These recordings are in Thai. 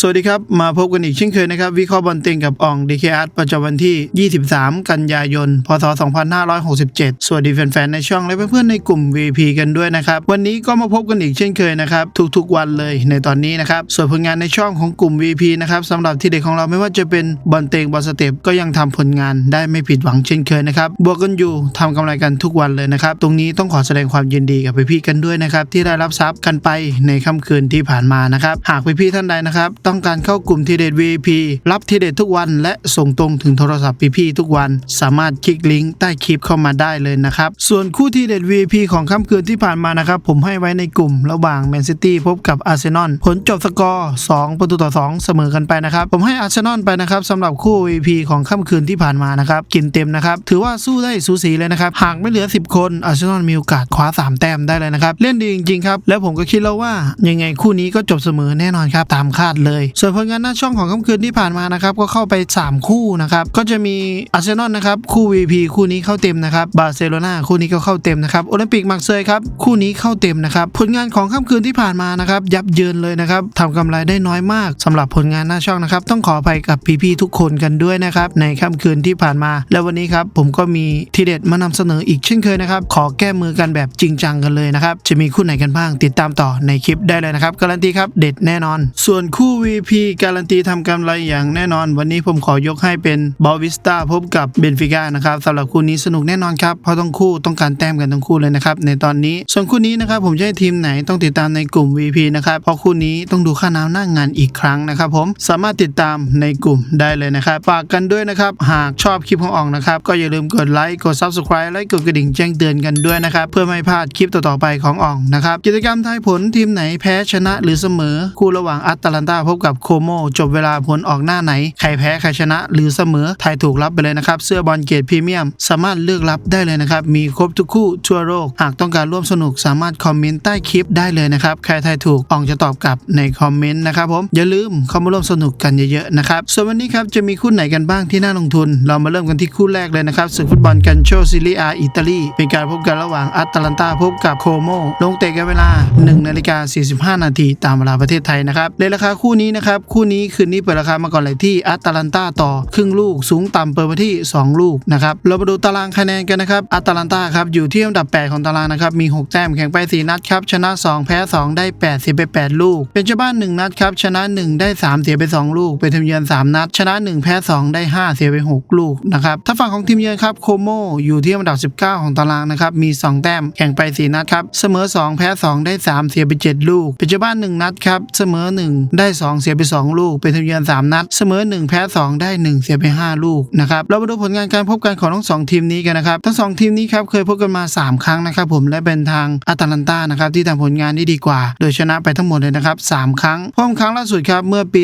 สวัสดีครับ มาพบกันอีกเช่นเคยนะครับ วิเคราะห์บอลเต็งกับอ่องดีเคอาร์ประจำวันที่ 23 กันยายน พศ 2567 สวัสดีแฟนๆ ในช่องและเพื่อนๆ ในกลุ่ม VP กันด้วยนะครับ วันนี้ก็มาพบกันอีกเช่นเคยนะครับ ทุกๆ วันเลยในตอนนี้นะครับ ส่วนผลงานในช่องของกลุ่ม VP นะครับสำหรับที่เด็กของเราไม่ว่าจะเป็นบอลเต็งบอลสเต็ปก็ยังทำผลงานได้ไม่ผิดหวังเช่นเคยนะครับบวกกันอยู่ทำกำไรกันทุกวันเลยนะครับตรงนี้ต้องขอแสดงความยินดีกับพี่ๆกันด้วยนะครับที่ได้รับทรัพย์กันไปในค่ำคืนที่ผ่านมานะครับหากพี่ๆท่านใดนะครับต้องการเข้ากลุ่มทีเด็ด VIP รับทีเด็ดทุกวันและส่งตรงถึงโทรศัพท์พี่ๆทุกวัน สามารถคลิกลิงก์ใต้คลิปเข้ามาได้เลยนะครับ ส่วนคู่ทีเด็ด VIP ของค่ำคืนที่ผ่านมานะครับ ผมให้ไว้ในกลุ่มระหว่างแมนซิตี้พบกับอาร์เซนอลผลจบสกอร์ 2 ประตูต่อ 2 เสมอกันไปนะครับ ผมให้อาร์เซนอลไปนะครับสำหรับคู่ VIP ของค่ำคืนที่ผ่านมานะครับกินเต็มนะครับถือว่าสู้ได้สูสีเลยนะครับหากไม่เหลือ 10 คนอาร์เซนอลมีโอกาสคว้า 3 แต้มได้เลยนะครับเล่นดีจริงๆครับแล้วผมก็คิดแล้วว่ายังไงคู่นี้ก็จบเสมอแน่นอนครับตามคาดเลยส่วนผลงานหน้าช่องของค่ำคืนที่ผ่านมานะครับก็เข้าไป 3 คู่นะครับก็จะมีอาร์เซนอลนะครับคู่ VP คู่นี้เข้าเต็มนะครับบาร์เซโลนาคู่นี้ก็เข้าเต็มนะครับโอลิมปิกมาร์เซย์ครับคู่นี้เข้าเต็มนะครับผลงานของค่ำคืนที่ผ่านมานะครับยับเยินเลยนะครับทำกำไรได้น้อยมากสำหรับผลงานหน้าช่องนะครับต้องขออภัยกับพี่ๆทุกคนกันด้วยนะครับในค่ำคืนที่ผ่านมา แล้ววันนี้ครับผมก็มีทีเด็ดมานำเสนออีกเช่นเคยนะครับขอแก้มือกันแบบจริงจังกันเลยนะครับจะมีคู่ไหนกันบ้างติดตามต่อในคลิปได้เลยนะครับการันตีครับเด็ดแน่นอน ส่วนคู่ VP การันตีทำกำไรอย่างแน่นอน วันนี้ผมขอยกให้เป็นบอวิสตาพบกับเบนฟิก้านะครับสำหรับคู่นี้สนุกแน่นอนครับ เพราะต้องคู่ต้องการแต้มกันทั้งคู่เลยนะครับ ในตอนนี้ ส่วนคู่นี้นะครับผมจะให้ทีมไหนต้องติดตามในกลุ่ม VP นะครับเพราะคู่นี้ต้องดูค่าน้ำหน้างานอีกครั้งนะครับ ผมสามารถติดตามในกลุ่มได้เลยนะครับฝากกันด้วยนะครับหากชอบคลิปของอ่องนะครับก็อย่าลืมกดไลค์กด Subscribe และกดกระดิ่งแจ้งเตือนกันด้วยนะครับเพื่อไม่พลาดคลิปต่อๆไปของอ่องนะครับกิจกรรมทายผลทีมไหนแพ้ชนะหรือเสมอคู่ระหว่างอัตแลนตาพบกับโคโมจบเวลาผลออกหน้าไหน ใครแพ้ใครชนะ หรือเสมอทายถูกรับไปเลยนะครับ เสื้อบอลเกรดพรีเมียม สามารถเลือกรับได้เลยนะครับ มีครบทุกคู่ทั่วโลกหากต้องการร่วมสนุกสามารถคอมเมนต์ใต้คลิปได้เลยนะครับ ใครทายถูกอ่องจะตอบกลับในคอมเมนต์นะครับผมอย่าลืมเข้ามาร่วมสนุกกันเยอะๆนะครับส่วนวันนี้ครับจะมีคู่ไหนกันบ้างที่น่าลงทุน เรามาเริ่มกันที่คู่แรกเลยนะครับศึกฟุตบอลกันโชซิลีอาอิตาลีเป็นการพบกันระหว่างอัตแลนตาพบกับโคโมลงเตะกันเวลา1นาฬิกา45 นาทีตามเวลาประเทศไทยนะครับเลยราคาคู่นี้นะครับ คู่นี้คืนนี้เปิดราคามาก่อนเลยที่อัตแลนตาต่อครึ่งลูกสูงต่ำเปิดมาที่ 2 ลูกนะครับเรามาดูตารางคะแนนกันนะครับอัตแลนตาครับอยู่ที่อันดับ 8 ของตารางนะครับมี 6 แต้มแข่งไป 4 นัดครับชนะ 2 แพ้ 2 ได้ 8 เสียไป 8 ลูก เป็นเจ้าบ้าน 1 นัดครับชนะ 1 ได้ 3 เสียไป 2 ลูก เป็นทีมเยือน 3 นัด ชนะ 1 แพ้ 2 ได้ 5 เสียไป 6 ลูกนะครับถ้าฝั่งของทีมเยือนครับโคโมอยู่ที่อันดับ 19 ของตารางนะครับมี 2 แต้มแข่งไป 4 นัดครับเสมอ 2 แพ้ 2 ได้ 3 เสียไป 7 ลูก เป็นเจ้าบ้าน 1 นัดครับเสมอ 1 ได้ 2เสียไป 2 ลูก เป็นทีมเยือน3 นัด เสมอ 1 แพ้ 2 ได้ 1 เสียไป 5 ลูกนะครับเรามาดูผลงานการพบกันของทั้งสองทีมนี้กันนะครับ ทั้งสองทีมนี้ครับเคยพบกันมา 3 ครั้งนะครับผมและเป็นทางอัตแลนตานะครับที่ทำผลงานได้ดีกว่า โดยชนะไปทั้งหมดเลยนะครับ3ครั้งพร้อมครั้งล่าสุดครับเมื่อปี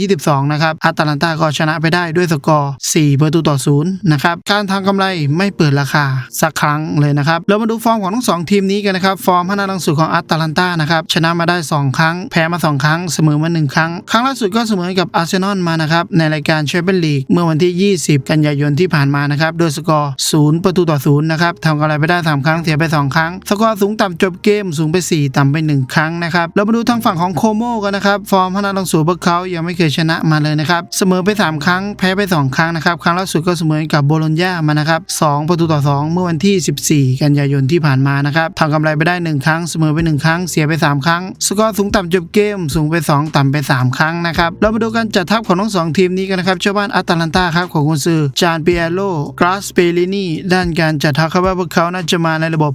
2022 นะครับอัตแลนตาก็ชนะไปได้ด้วยสกอร์ 4 ประตูต่อ 0 นะครับการทำกำไรไม่เปิดราคาสักครั้งเลยนะครับเรามาดูฟอร์มของทั้งสองทีมนี้กันนะครับฟอร์มพัฒนาลังสุดของอัตแลนตานะครับชนะมาได้ 2 ครั้ง แพ้มา 2 ครั้งเสมอมา1ครั้งครั้งล่าสุดก็เสมอกับอาร์เซนอลมานะครับในรายการแชมเปี้ยนลีกเมื่อวันที่ 20 กันยายนที่ผ่านมานะครับโดยสกอร์ 0 ประตูต่อ 0 นะครับทำกำไรไปได้ 3 ครั้งเสียไป 2 ครั้ง สกอร์สูงต่ำจบเกมสูงไป 4 ต่ำไป 1 ครั้งนะครับเรามาดูทางฝั่งของโคโมกันนะครับฟอร์มพนันลังสูพวกเขายังไม่เคยชนะมาเลยนะครับเสมอไป 3 ครั้งแพ้ไป 2 ครั้งนะครับครั้งล่าสุดก็เสมอกับโบโลญญามานะครับ2ประตูต่อ 2 เมื่อวันที่ 14 กันยายนที่ผ่านมานะครับทำกำไรไปได้ 1 ครั้งเสมอไป 1 ครั้งเสียไป 3 ครั้ง สกอร์สูงต่ำจบเกมสูงไป 2 ต่ำไป3 ครั้งนะครับ เรามาดูการจัดทัพของทั้งสองทีมนี้กันนะครับเจ้าบ้านอัตแลนตาครับของคุณซือจานเปียโลกราสเปลินีด้านการจัดทัพครับว่าพวกเขาน่าจะมาในระบบ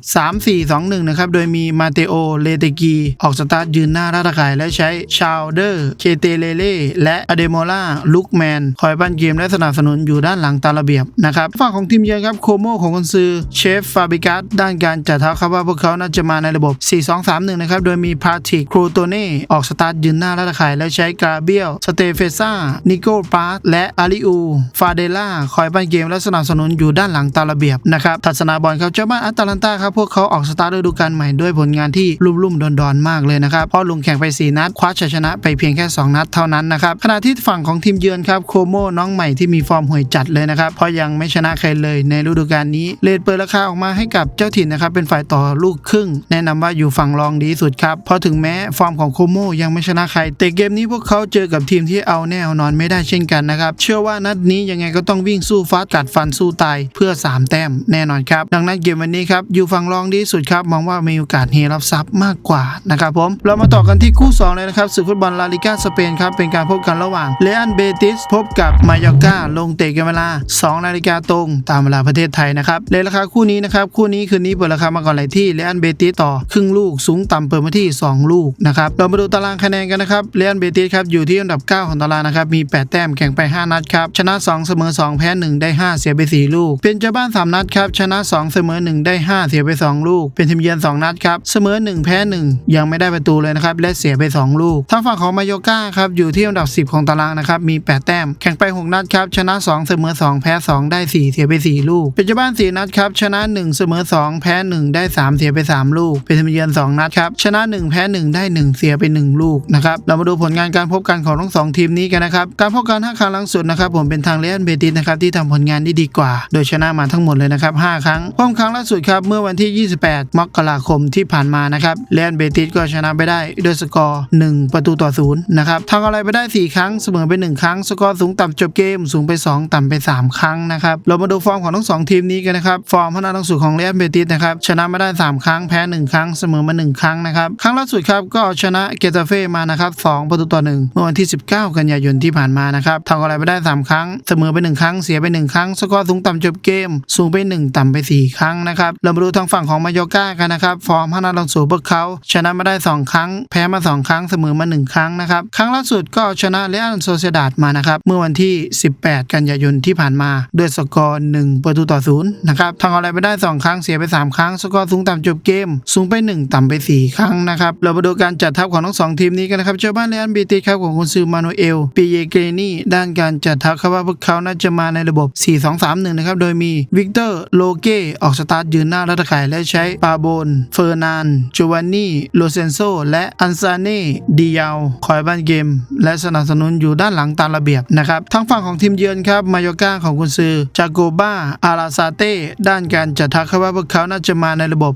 3-4-2-1 นะครับ โดยมีมาเตโอ เลเตกี ออกสตาร์ทยืนหน้าราตะข่ายและใช้ชาวเดอร์ เคเตเลเล่และอเดโมล่าลุกแมน คอยปั้นเกมและสนับสนุนอยู่ด้านหลังตามระเบียบนะครับฝั่งของทีมเยือนครับโคโมของคุณซือเชฟฟาบิกัสด้านการจัดทัพครับว่าพวกเขาน่าจะมาในระบบ 4-2-3-1 นะครับ โดยมีพาติกครูโตเน่ออกสตาร์ทยืนหน้าราตะข่ายและใช้กาเบียลสเตเฟซ่านิโกปาร์และอาริอู ฟาเดล่าคอยปั้นเกมและสนับสนุนอยู่ด้านหลังตามระเบียบนะครับทัศนาบอลครับเจ้าบ้านอัตแลนตาครับพวกเขาออกสตาร์ทฤดูกาลใหม่ด้วยผลงานที่ลุ่มๆดอนๆมากเลยนะครับเพราะลงแข่งไป 4 นัด คว้าชัยชนะไปเพียงแค่ 2 นัดเท่านั้นนะครับขณะที่ฝั่งของทีมเยือนครับโคโมน้องใหม่ที่มีฟอร์มห่วยจัดเลยนะครับเพราะยังไม่ชนะใครเลยในฤดูกาลนี้เลทเปิดราคาออกมาให้กับเจ้าถิ่นนะครับเป็นฝ่ายต่อลูกครึ่ง แนะนำว่าอยู่ฝั่งรองดีสุดครับเพราะถึงแม้ฟอร์มของโคโมยังไม่ชนะใครแต่เกมนี้พวกเขาเจอกับทีมที่เอาแน่นอนไม่ได้เช่นกันนะครับ เชื่อว่านัดนี้ยังไงก็ต้องวิ่งสู้ฟ้ากัดฟันสู้ตายเพื่อ 3 แต้มแน่นอนครับ ดังนั้นเกมวันนี้ครับอยู่ฝั่งรองดีสุดครับมองว่ามีโอกาสเฮรับทรัพย์มากกว่านะครับผมเรามาต่อกันที่คู่ 2 เลยนะครับศึกฟุตบอลลาลิกาสเปนครับเป็นการพบกันระหว่างเลอันเบติสพบกับมายอกาลงเตะกันเวลา2นาฬิกาตรงตามเวลาประเทศไทยนะครับเลยราคาคู่นี้นะครับคู่นี้คืนนี้เปิดราคามาก่อนเลยที่เลอันเบติสต่อครึ่งลูกสูงต่ำเปิดมาที่ 2 ลูกนะครับเรามาดูตารางคะแนนกันนะครับเลอันเบติสครับอยู่ที่อันดับ 9 ของตารางนะครับมี 8 แต้มแข่งไป 5 นัดครับชนะ 2 เสมอ 2 แพ้ 1 ได้ 5 เสียไป 4 ลูก เป็นเจ้าบ้าน 3 นัดครับชนะ 2 เสมอ 1 ได้ 5 เสียไป 2 ลูก เป็นทีมเยือน2นัดครับเสมอ 1 แพ้ 1 ยังไม่ได้ประตูเลยนะครับและเสียไป 2 ลูกทางฝั่งของมาโยก้าครับอยู่ที่อันดับ 10 ของตารางนะครับมี 8 แต้มแข่งไป 6 นัดครับชนะ 2 เสมอ 2 แพ้ 2 ได้ 4 เสียไป 4 ลูก เป็นเจ้าบ้าน 4 นัดครับชนะ 1 เสมอ 2 แพ้ 1 ได้ 3 เสียไป 3 ลูก เป็นทีมเยือน 2 นัดครับชนะ 1 แพ้ 1 ได้ 1 เสียไป 1 ลูกนะครับเรามาดูผลลงานการพบกันของทั้งสองทีมนี้กันนะครับ การพบกัน5ครั้งหลังสุดนะครับผมเป็นทางเลียนเบติสนะครับที่ทำผลงานได้ดีกว่า โดยชนะมาทั้งหมดเลยนะครับ5ครั้งพร้อมครั้งล่าสุดครับเมื่อวันที่ 28 มกราคมที่ผ่านมานะครับเลียนเบติสก็ชนะไปได้ด้วยสกอร์ 1 ประตูต่อศูนย์นะครับทำอะไรไปได้ 4 ครั้งเสมอไป 1 ครั้ง สกอร์สูงต่ำจบเกมสูงไป 2 ต่ำไป 3 ครั้งนะครับเรามาดูฟอร์มของทั้งสองทีมนี้กันนะครับฟอร์มพนักทั้งสุดของเลียนเบติสนะครับชนะมาได้ 3 ครั้งแพ้ 1 ครั้งเสมอมา 1 ครั้งนะครับครั้งล่าสุดครับก็ชนะเกตาเฟ่มานะครับ2ประตูต่อ1เมื่อวันที่ 19 กันยายนที่ผ่านมานะครับทำอะไรไปได้ 3 ครั้ง เสมอไป 1 ครั้ง เสียไป 1 ครั้ง สกอร์สูงต่ำจบเกม สูงไป 1 ต่ำไป 4 ครั้งนะครับ เรามาดูทางฝั่งของมายก้ากันนะครับ ฟอร์มพนักทั้งสุดพวกเขาชนะมาได้ 2 ครั้ง แพ้มา 2 ครั้ง เสมอมา 1 ครั้งนะครับ ครั้งล่าสุดก็ชนะเรอัลโซเซดาดมานะครับ เมื่อวันที่ 18 กันยายนที่ผ่านมา ด้วยสกอร์1ประตูต่อศูนะครับทำอะไรไปได้ 2 ครั้ง เสียไป 3 ครั้ง สกอร์สูงต่ำจบเกม สูงไป 1 ต่ำไป 4 ครั้งนะครับ เรามาดูการจัดทัพของทั้งสองทีมนี้กันนะครับเจ้าบ้านเรอัลเบติสครับของคุณซือมานูเอลปีเยเกรนีด้านการจัดทัพครับว่าพวกเขาน่าจะมาในระบบ 4-2-3-1 นะครับ โดยมีวิกเตอร์โลเกออกสตาร์ทยืนหน้ารัตข่ายและใช้ปาโบน เฟอร์นานโจวานนี่โลเซนโซและอันซาเน่ดิยาวคอยบ้านเกม และสนับสนุนอยู่ด้านหลังตามระเบียบนะครับทางฝั่งของทีมเยือนครับมายก้าของคุณซือจากโกบาอาราซาเต้ด้านการจัดทัพครับว่าพวกเขาน่าจะมาในระบบ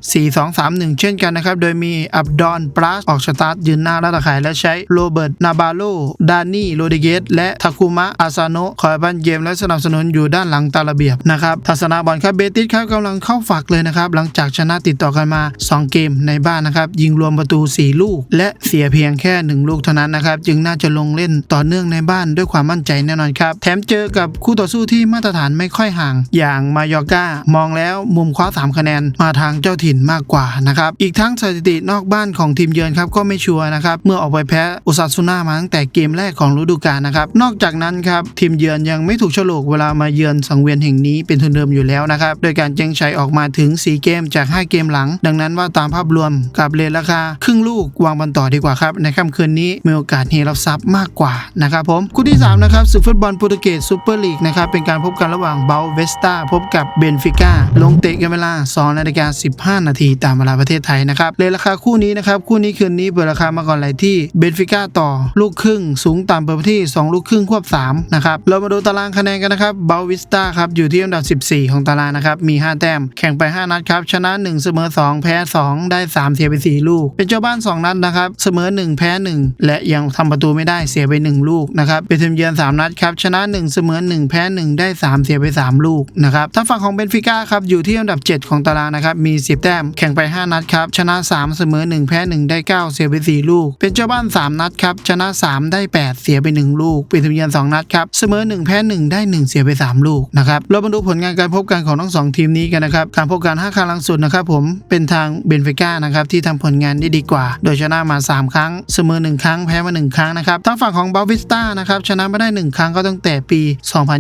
4-2-3-1 เช่นกันนะครับโดยมีอับดอนปราสออกสตาร์ทยืนหน้ารัตข่ายและใช้โรเบิร์ต นาบาโล ดานี่ โรดิเกส และทาคุมะ อาซาโนะคอยบ้านเกมและสนับสนุนอยู่ด้านหลังตาระเบียบนะครับ ทัศนาบอลครับ เบติสครับกำลังเข้าฝักเลยนะครับ หลังจากชนะติดต่อกันมา 2 เกมในบ้านนะครับ ยิงรวมประตู 4 ลูก และเสียเพียงแค่ 1 ลูกเท่านั้นนะครับ จึงน่าจะลงเล่นต่อเนื่องในบ้านด้วยความมั่นใจแน่นอนครับ แถมเจอกับคู่ต่อสู้ที่มาตรฐานไม่ค่อยห่าง อย่างมายอก้ามองแล้วมุมคว้า 3 คะแนนมาทางเจ้าถิ่นมากกว่านะครับ อีกทั้งสถิตินอกบ้านของทีมเยือนครับก็ไม่ชัวร์นะครับ เมื่อออกไปแพ้อุซาซุน่ามาตั้งแต่เกมแรกของฤดูกาลนะครับ นอกจากนั้นครับทีมเยือนยังไม่ถูกโฉลกเวลามาเยือนสังเวียนแห่งนี้เป็นทุนเดิมอยู่แล้วนะครับ โดยการเจงชัยออกมาถึง 4 เกมจาก 5 เกมหลัง ดังนั้นว่าตามภาพรวมกับเลนราคา ครึ่งลูกวางบอลต่อดีกว่าครับในค่ำคืนนี้มีโอกาสเฮรับทรัพย์มากกว่านะครับผมคู่ที่3นะครับศึกฟุตบอลโปรตุเกสซูเปอร์ลีกนะครับเป็นการพบกันระหว่างเบลเวสตาพบกับเบนฟิก้าลงเตะกันเวลา2นาฬิกา15 นาทีตามเวลาประเทศไทยนะครับเลนราคาคู่นี้นะครับคู่นี้คืนนี้เปิดราคามาก่อนไหลที่เบนฟิก้าต่อลูกครึ่ง สูงต่ำเปิดที่ 2 ลูกครึ่งควบ3นะครับเรามาดูตารางคะแนนกันนะครับเบลวิสตาครับอยู่ที่อันดับ 14 ของตารางนะครับมี 5 แต้ม แข่งไป 5 นัดครับชนะ 1 เสมอ 2 แพ้ 2 ได้ 3 เสียไป 4 ลูก เป็นเจ้าบ้าน 2 นัดนะครับเสมอ 1 แพ้ 1 และยังทำประตูไม่ได้เสียไป 1 ลูกนะครับเป็นทีมเยือน3นัดครับชนะ 1 เสมอ 1 แพ้ 1 ได้ 3 เสียไป 3 ลูกนะครับทางฝั่งของเบนฟิก้าครับอยู่ที่อันดับ 7 ของตารางนะครับมี 10 แต้ม แข่งไป 5 นัดครับชนะ 3 เสมอ 1 แพ้ 1 ได้ 9 เสียไป 4 ลูก เป็นเจ้าบ้าน 3 นัดครับชนะ 3 ได้ 8 เสียไป 1 ลูกเป็นทีมเยือน2นัดครับเสมอ 1 แพ้ 1 ได้ 1 เสียไป 3 ลูกนะครับเรามาดูผลงานการพบกันของทั้งสองทีมนี้กันนะครับการพบกัน 5 ครั้งหลังสุดนะครับผมเป็นทางเบนฟิก้านะครับที่ทำผลงานได้ดีกว่า โดยชนะมา 3 ครั้งเสมอ 1 ครั้งแพ้มา 1 ครั้งนะครับทางฝั่งของบาวิสตานะครับชนะมาได้ 1 ครั้งก็ตั้งแต่ปี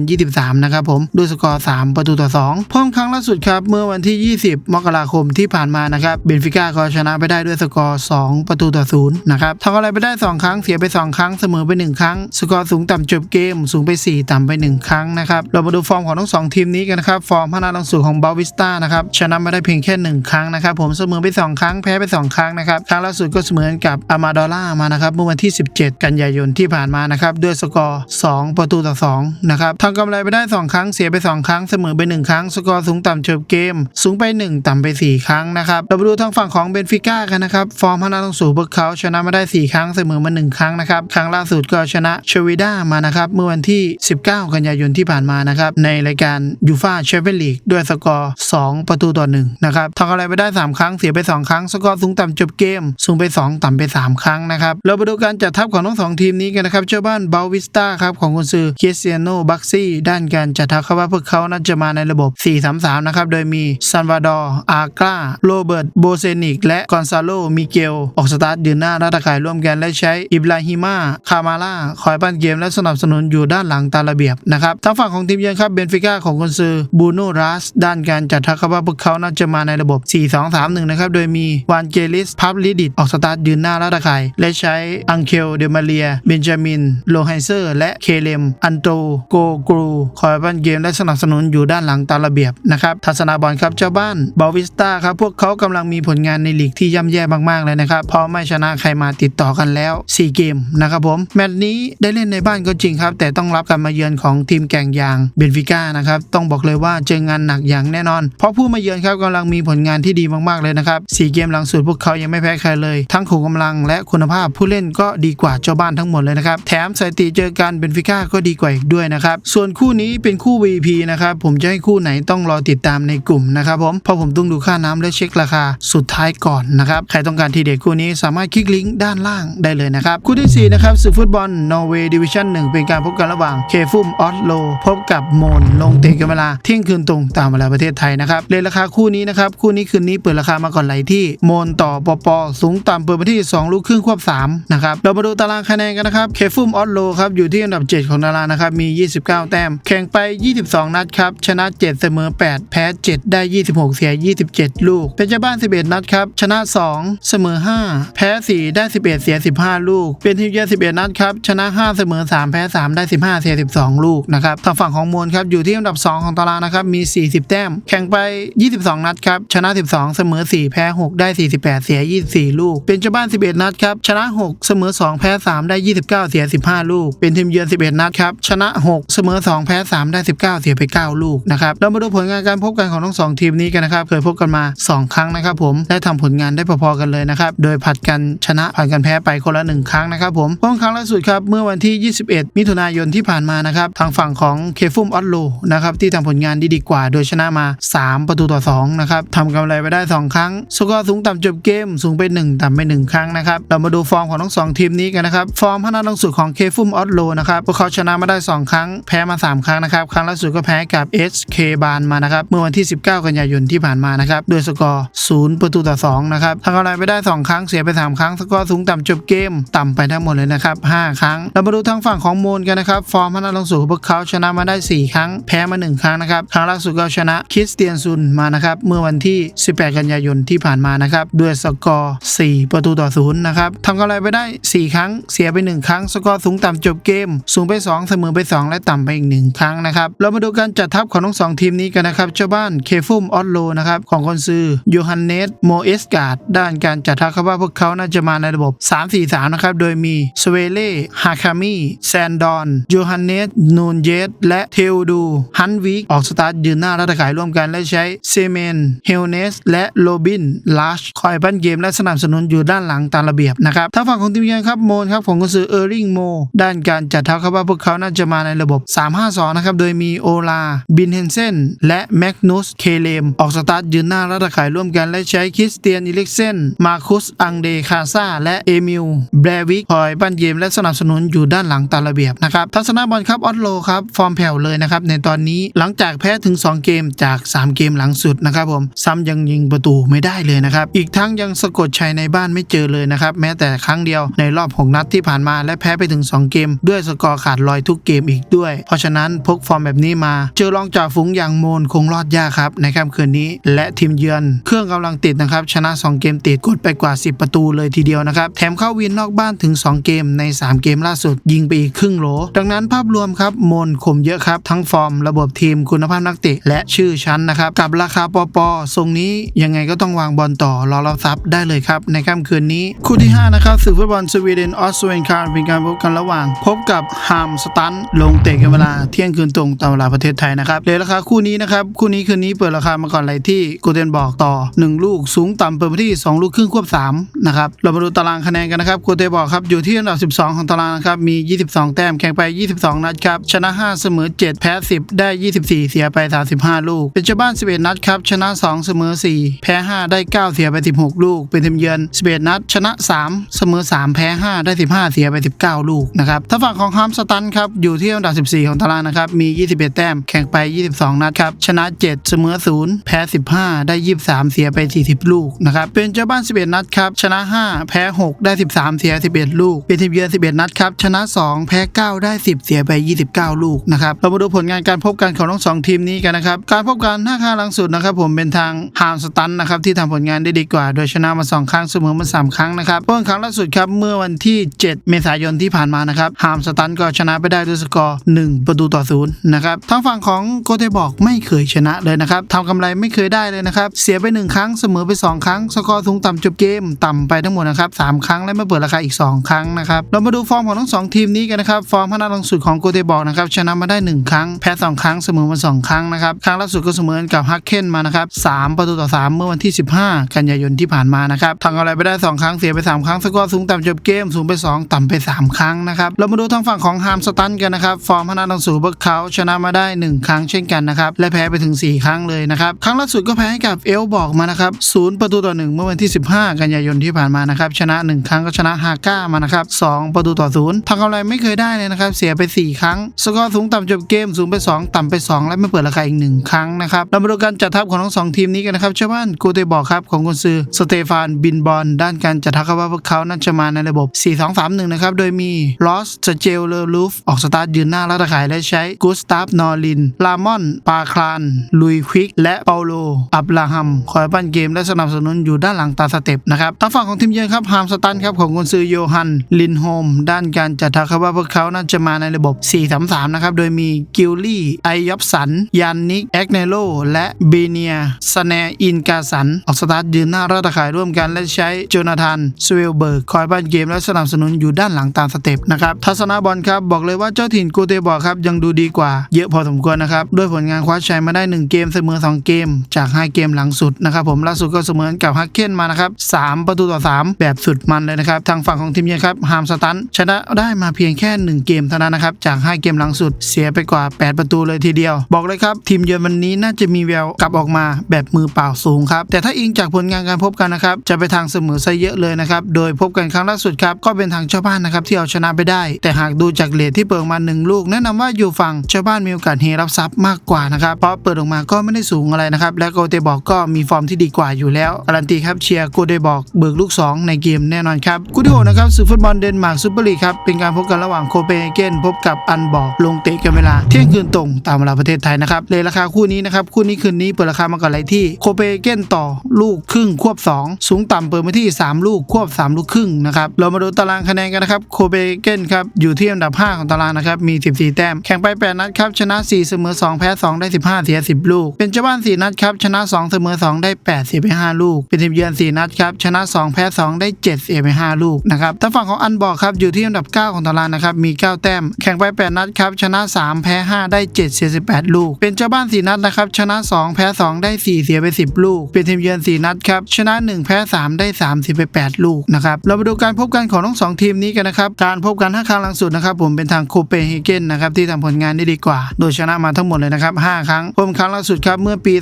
2023 นะครับผมด้วยสกอร์ 3 ประตูต่อ2เพิ่มครั้งล่าสุดครับเมื่อวันที่ 20 มกราคมที่ผ่านมานะครับเบนฟิก้าก็ชนะไปได้ด้วยสกอร์ 2 ประตูต่อ0นะครับทำอะไรไปได้ 2 ครั้งเสียไป 2 ครั้งเสมอไป 1 ครั้ง สกอร์สูงต่ำจบเกมสูงไป 4 ต่ำไป 1 ครั้งนะครับเรามาดูฟอร์มของทั้งสองทีมนี้กันนะครับฟอร์มพนักลังสุดของบาวิสตานะครับชนะมาได้เพียงแค่ 1 ครั้งนะครับผมเสมอไป 2 ครั้งแพ้ไป 2 ครั้งนะครับครั้งล่าสุดก็เสมอกับอามาดอล่ามานะครับเมื่อวันที่ 17 กันยายนที่ผ่านมานะครับด้วยสกอร์ 2 ประตูต่อ2นะครับทำกำไรไปได้ 2 ครั้งเสียไป 2 ครั้งเสมอไป 1 ครั้ง สกอร์สูงต่ำจบเกม สูงไป 1 ต่ำไป 4 ครั้งนะครับเราไปดูทางฝั่งของเบนฟิก้ากันนะครับฟอร์มพนักลังสุดพวกเขาชนะมาได้ 4 ครั้งเสมอมา1 ครั้งนะครับ ครั้งล่าสุดก็ชนะเชวิด้ามานะครับ เมื่อวันที่ 19 กันยายนที่ผ่านมานะครับ ในรายการยูฟาแชมเปี้ยนลีกด้วยสกอร์ 2 ประตูต่อ1นะครับทำอะไรไปได้ 3 ครั้งเสียไป 2 ครั้ง สกอร์สูงต่ำจบเกม สูงไป 2 ต่ำไป 3 ครั้งนะครับ เราไปดูการจัดทัพของทั้งสองทีมนี้กันนะครับ เจ้าบ้านเบลวิสตาครับของกุนซือคริสเตียโนบักซี่ด้านการจัดทัพเขาว่าพวกเขาน่าจะมาในระบบ 4-3-3 นะครับ โดยมีซันวาดอร์อากาโรเบิร์ตโบเซนิกและกอนซาโลมิเกลออกสตาร์ทยืนหน้าหน้าตะข่ายร่วมกันและใช้อิบราฮิมาคามาล่าคอยปั้นเกมและสนับสนุนอยู่ด้านหลังตามระเบียบนะครับทางฝั่งของทีมเยือนครับเบนฟิก้าของกุนซือบูโนรัสด้านการจัดทัพว่าพวกเขาน่าจะมาในระบบ 4-2-3-1 นะครับ โดยมีวานเกลิสพับลิดิตออกสตาร์ทยืนหน้าหน้าตะข่และใช้อังเคลเดมาเรีย เบนจามิน โลไฮเซอร์ และเคเลม อันโตโกกรู คอยปั้นเกมและสนับสนุนอยู่ด้านหลังตามระเบียบนะครับ ทัศนาบอลครับเจ้าบ้านบาวิสตาครับพวกเขากำลังมีผลงานในลีกที่ย่ำแย่มากๆเลยนะครับเพราะไม่ชนะใครมาติดต่อกันแล้ว4 เกมนะครับผมแมตช์นี้ได้เล่นในบ้านก็จริงครับ แต่ต้องรับการมาเยือนของทีมแก่งอย่างเบนฟิก้านะครับต้องบอกเลยว่าเจองานหนักอย่างแน่นอน เพราะผู้มาเยือนครับกำลังมีผลงานที่ดีมากๆเลยนะครับสี่เกมหลังสุดพวกเขายังไม่แพ้ใครเลย ทั้งขุมกำลังและคุณภาพผู้เล่นก็ดีกว่าเจ้าบ้านทั้งหมดเลยนะครับแถมสถิติเจอกันเบนฟิก้าก็ดีกว่าอีกด้วยนะครับส่วนคู่นี้เป็นคู่ VP นะครับผมจะให้คู่ไหนต้องรอติดตามในกลุ่มนะครับผมเพราะผมต้องดูค่าน้ำและเช็คราคาสุดท้ายก่อนนะครับใครต้องการทีเด็ดคู่นี้สามารถคลิกลิงก์ด้านล่างได้เลยนะครับคู่ที่สี่นะครับศึกฟุตบอลนอร์เวย์ดิวิชั่น1เป็นการพบกันระหว่างเคฟุมออสโลพบกับโมนลงเตะกันเวลาเที่ยงคืนตรงตามเวลาประเทศไทยนะครับเลยราคาคู่นี้นะครับคู่นี้คืนนี้เปิดราคามาก่อนไหลที่โมนต่อปอปอสูงต่ำเปิดมาที่ 2 ลูกครึ่งควบ3นะครับเรามาดูตารางคะแนนกันนะครับเคฟุมออสโลครับอยู่ที่อันดับ 7 ของตารางนะครับมี 29 แต้ม แข่งไป 22 นัดครับชนะ 7 เสมอ 8 แพ้ 7 ได้ 26 เสีย 27 ลูก เป็นเจ้าบ้าน 11 นัดครับชนะ 2 เสมอ 5 แพ้ 4 ได้ 11 เสีย 15 ลูกเป็นทีมเยือน11 นัดครับ ชนะ 5 เสมอ 3 แพ้ 3 ได้ 15 เสีย 12 ลูกนะครับทางฝั่งของมวลครับ อยู่ที่อันดับ 2 ของตารางนะครับ มี 40 แต้ม แข่งไป 22 นัดครับ ชนะ 12 เสมอ 4 แพ้ 6 ได้ 48 เสีย 24 ลูก เป็นเจ้าบ้าน 11 นัดครับ ชนะ 6 เสมอ 2 แพ้ 3 ได้ 29 เสีย 15 ลูก เป็นทีมเยือน 11 นัดครับ ชนะ 6 เสมอ 2 แพ้ 3 ได้ 19 เสียไป 9 ลูกนะครับ เรามาดูผลงานการพบกันของทั้งสองทีมนี้กันนะครับ เคยพบกันมา 2 ครั้งนะครับผม ได้ทำผลงานได้พอๆกันเลยนะครับ โดยผัดกันชนะผัดกันแพ้ไปคนละ1ครั้งนะครับผมพบกันครั้งล่าสุดครับเมื่อวันที่ 21 มิถุนายนที่ผ่านมานะครับทางฝั่งของเคฟุมออสโลนะครับที่ทำผลงานดีดีกว่า โดยชนะมา 3 ประตูต่อ2นะครับทำกำไรไปได้ 2 ครั้ง สกอร์สูงต่ำจบเกมสูงไป1ต่ำไป 1 ครั้งนะครับเรามาดูฟอร์มของทั้งสองทีมนี้กันนะครับฟอร์มพนักลงสุดของเคฟุมออสโลนะครับพวกเขาชนะมาได้ 2 ครั้ง แพ้มา 3 ครั้งนะครับครั้งล่าสุดก็แพ้กับ SK บานมานะครับเมื่อวันที่ 19 กันยายนที่ผ่านมานะครับด้วยสกอร์0ประตูต่อ2นะครับทำกำไรไปได้ 2 ครั้งเสียไป 3 ครั้งสกอร์สูงต่ำจบเกมต่ำไปทั้งหมดเลยนะครับ 5 ครั้ง เรามาดูทางฝั่งของโมนกันนะครับ ฟอร์มพนักลงสู่พวกเขาชนะมาได้ 4 ครั้ง แพ้มา 1 ครั้งนะครับ ครั้งล่าสุดก็ชนะคริสเตียนซุนมานะครับ เมื่อวันที่ 18 กันยายนที่ผ่านมานะครับ ด้วยสกอร์ 4 ประตูต่อ0นะครับทำกำไรไปได้ 4 ครั้ง เสียไป 1 ครั้ง สกอร์สูงต่ำจบเกม สูงไป 2 เสมอไป 2 และต่ำไปอีก 1 ครั้งนะครับ เรามาดูการจัดทัพของทั้งสองทีมนี้กันนะครับ เจ้าบ้านเคฟุมออสโลนะครับของคนซื้อโยฮันเนสโมเอสการ์ดด้านการจัดทัพครับว่าพวกเขาน่าจะมาในระบบ 3-4-3 นะครับโดยมีสเวเล่ฮาคามีแซนดอนโยฮันเนสนูนเยสและเทลดูฮันวิกออกสตาร์ทยืนหน้ารัตขายร่วมกันและใช้เซเมนเฮลเนสและโรบินลาชคอยปั้นเกมและสนับสนุนอยู่ด้านหลังตามระเบียบนะครับทางฝั่งของทีมงานครับโมนครับของกุนซือเออร์ลิงโมด้านการจัดทัพครับว่าพวกเขาน่าจะมาในระบบ 3-5-2 นะครับ โดยมีโอลา บินเฮนเซน และแมกนุส เคเลม ออกสตาร์ทยืนหน้ารัตขายร่วมกัน และใช้คริสเตียนอิเล็กเซน มาคุส อังเดคาซาและเอมิล แบรวิกคอยปั้นเกมและสนับสนุนอยู่ด้านหลังตามระเบียบนะครับทัศนาบอลครับออสโลครับฟอร์มแผ่วเลยนะครับในตอนนี้หลังจากแพ้ถึง 2 เกมจาก 3 เกมหลังสุดนะครับผมซ้ำยังยิงประตูไม่ได้เลยนะครับอีกทั้งยังสะกดชัยในบ้านไม่เจอเลยนะครับแม้แต่ครั้งเดียวในรอบ 6 นัดที่ผ่านมาและแพ้ไปถึง 2 เกม ด้วยสกอร์ขาดลอยทุกเกมอีกด้วย เพราะฉะนั้นพกฟอร์มแบบนี้มา เจอรองจ่าฝูงอย่างโมนคงรอดยากครับในค่ำคืนนี้ และทีมเยือน เครื่องกำลังติดนะครับชนะ 2 เกมติดกดไปกว่า 10 ประตูเลยทีเดียวนะครับแถมเข้าวินนอกบบ้านถึง 2 เกมใน 3 เกมล่าสุด ยิงไปอีกครึ่งโหล ดังนั้นภาพรวมครับมนคมเยอะครับ ทั้งฟอร์ม ระบบทีมคุณภาพนักเตะ และชื่อชั้นนะครับ กับราคาปอปอทรงนี้ยังไงก็ต้องวางบอลต่อรอรับทรัพย์ได้เลยครับ ในค่ำคืนนี้ คู่ที่ 5 นะครับศึกฟุตบอลสวีเดนออสเตรเลียนเป็นการพบกันระหว่าง พบกับฮามสตันลงเตะกันเวลาเที่ยงคืนตรงตามเวลาประเทศไทยนะครับเลยราคาคู่นี้นะครับคู่นี้คืนนี้เปิดราคามาก่อนไหลที่โกเทนบอกต่อ 1 ลูกสูงต่ำเปิดมาที่ 2 ลูกครึ่งควบ3นะครับเรามาดูตารางคะแนนกันนะครับโกเทบอกครับอยู่ที่อันดับ 12 ของตารางนะครับมี 22 แต้มแข่งไป 22 นัดครับชนะ 5 เสมอ 7 แพ้ 10 ได้ 24 เสียไป 35 ลูก เป็นเจ้าบ้าน 11 นัดครับชนะ 2 เสมอ 4 แพ้ 5 ได้ 9 เสียไป 16 ลูก เป็นทีมเยือน 11 นัด ชนะ 3 เสมอ 3 แพ้ 5 ได้ 15 เสียไป 19 ลูกนะครับถ้าฝั่งของฮัมสตันครับอยู่ที่อันดับ 14 ของตารางนะครับมี 21 แต้มแข่งไป 22 นัดครับชนะ 7 เสมอ 0 แพ้ 15 ได้ 23 เสียไป 40 ลูกนะครับเป็นเจ้าบ้าน 11 นัดครับชนะ 5 แพ้ 6 ได้ 13 เสีย11 ลูกเป็นทีมเยือน 11 นัดครับ ชนะ 2 แพ้ 9 ได้ 10 เสียไป 29 ลูกนะครับ เรามาดูผลงานการพบกันของทั้งสองทีมนี้กันนะครับ การพบกันห้าครั้งหลังสุดนะครับผมเป็นทางฮามสตันนะครับที่ทำผลงานได้ดีกว่า โดยชนะมา 2 ครั้งเสมอมา 3 ครั้งนะครับเมื่อครั้งล่าสุดครับเมื่อวันที่ 7 เมษายนที่ผ่านมานะครับฮามสตันก็ชนะไปได้ด้วยสกอร์ 1 ประตูต่อศูนะครับทางฝั่งของโกเทบอกไม่เคยชนะเลยนะครับทำกำไรไม่เคยได้เลยนะครับเสียไป 1 ครั้งเสมอไป 2 ครั้ง สกอร์สูงต่ำจบเกมต่ำไปทั้งหมดนะครับสามครั้งและไม่เปิดราคาอีก2 ครั้งนะครับเรามาดูฟอร์มของทั้งสองทีมนี้กันนะครับ ฟอร์มพนักลังสุดของโกเทบอกนะครับชนะมาได้ 1 ครั้ง แพ้ 2 ครั้งเสมอมา 2 ครั้งนะครับ ครั้งล่าสุดก็เสมอกับฮักเคนมานะครับ3ประตูต่อ 3 เมื่อวันที่ 15 กันยายนที่ผ่านมานะครับทำอะไรไปได้ 2 ครั้งเสียไป 3 ครั้งสกอร์สูงต่ำจบเกมสูงไป 2 ต่ำไป 3 ครั้งนะครับเรามาดูทางฝั่งของฮามสตันกันนะครับฟอร์มพนักลังสุดพวกเขาชนะมาได้ 1 ครั้งเช่นกันนะครับและแพ้ไปถึง 4 ครั้งเลยนะครับครั้งล่าสุดก็แพ้ให้กับเอลบอกมานะครับศูนย์ประตูต่อ1เมื่อวันที่ 15 กันยายนที่ผ่านมานะครับชนะ 1 ครั้งก็ชนะฮาก้ามานะครับ 2 ประตูต่อศูนย์ทำกำไรไม่เคยได้เลยนะครับ เสียไป 4 ครั้ง สกอร์สูงต่ำจบเกมสูงไป 2 ต่ำไป 2 และไม่เปิดราคาอีก 1 ครั้งนะครับเรามาดูการจัดทัพของทั้งสองทีมนี้กันนะครับชาวบ้านกูเตบอกครับของกุนซือสเตฟานบินบอลด้านการจัดทัพว่าพวกเขานั้นจะมาในระบบ 4-2-3-1 นะครับโดยมีลอสสเจลเลอรูฟออกสตาร์ทยืนหน้าและตขายและใช้กูสตาฟนอริน ลามอน ปาคลาน ลุยควิก และเปาโล อับราฮัม คอยปั้นเกมและสนับสนุนอยู่ด้านหลังตาสเต็ปนะครับทางฝั่งของทีมเยือนครับฮามสตันครับของกุนซือโยฮัน ลินโฮม ด้านการจัดทัพครับว่าพวกเขานั้นจะมาในระบบ 4-3-3 นะครับ โดยมีกิลลี่ ไอยอบสัน ยานนิก แอกเนโล และเบเนียสแนอินกาสัน ออกสตาร์ทยืนหน้าและตะข่ายร่วมกัน และใช้โจนาธานสเวลเบิร์กคอยปั้นเกมและสนับสนุนอยู่ด้านหลังตามสเต็ปนะครับ ทัศนบอลครับ บอกเลยว่าเจ้าถิ่นกูเตบอกครับยังดูดีกว่า เยอะพอสมควรนะครับ ด้วยผลงานคว้าชัยมาได้ 1 เกมเสมอ 2 เกม จาก 5 เกมหลังสุดนะครับผมล่าสุดก็เสมอกับฮักเคนมานะครับ3ประตูต่อ 3 แบบสุดมันเลยนะครับทางฝั่งของทีมเยือนครับฮามสตันชนะได้มาเพียงแค่ 1 เกมเท่านั้นนะครับ จาก 5 เกมหลังสุดเสียไปกว่า 8 ประตูเลยทีเดียว บอกเลยครับ ทีมเยือนวันนี้น่าจะมีแววกลับออกมาแบบมือเปล่าสูงครับ แต่ถ้าอิงจากผลงานการพบกันนะครับ จะไปทางเสมอซะเยอะเลยนะครับ โดยพบกันครั้งล่าสุดครับ ก็เป็นทางเจ้าบ้านนะครับที่เอาชนะไปได้ แต่หากดูจากเลทที่เปิดมาหนึ่งลูก แนะนำว่าอยู่ฝั่งเจ้าบ้านมีโอกาสเฮรับทรัพย์มากกว่านะครับ เพราะเปิดออกมาก็ไม่ได้สูงอะไรนะครับ และโกเตบอกก็มีฟอร์มที่ดีกว่าอยู่แล้ว การันตีครับเชียร์โกเตบอกเบิกลูก 2 ในเกมแน่นอนครับคู่ที่หกนะครับสื่ฟุตบอลเดนมาร์กซูเปอร์ลีกครับเป็นการพบกันระหว่างโคเปนเฮเกนพบกับอันบอกลงเตะกันเวลาเที่ยงคืนตรงตามเวลาประเทศไทยนะครับเลยราคาคู่นี้นะครับคู่นี้คืนนี้เปิดราคามาก่อนเลยที่โคเปนเฮเกนต่อลูกครึ่งควบ 2 สูงต่ำเปิดมาที่ 3 ลูกควบ 3 ลูกครึ่งนะครับเรามาดูตารางคะแนนกันนะครับโคเปนเฮเกนครับอยู่ที่อันดับ 5 ของตารางนะครับมี 14 แต้มแข่งไป 8 นัดครับชนะ 4 เสมอ 2 แพ้ 2 ได้ 15 เสีย 10 ลูก เป็นเจ้าบ้าน 4 นัดครับชนะ 2 เสมอ 2 ได้8เสียไป5ลูก เป็นทีมเยือน 4 นัดครับชนะ 2 แพ้ 2 ได้7เสียไป5ลูกนะครับถ้าฝั่งของอันบอกครับอยู่ที่อันดับ 9 ของตารางนะครับมี 9 แต้ม แข่งไป 8 นัดครับชนะ 3 แพ้ 5 ได้ 7 เสีย 18 ลูก เป็นเจ้าบ้าน 4 นัดนะครับชนะ 2 แพ้ 2 ได้ 4 เสียไป 10 ลูก เป็นทีมเยือน 4 นัดครับชนะ 1 แพ้ 3 ได้ 3 เสียไป 8 ลูกนะครับเรามาดูการพบกันของทั้งสองทีมนี้กันนะครับการพบกันห้าครั้งหลังสุดนะครับผมเป็นทางโคเปนเฮเกนนะครับที่ทำผลงานได้ดีกว่า โดยชนะมาทั้งหมดเลยนะครับ5ครั้งพบครั้งล่าสุดครับเมื่อปี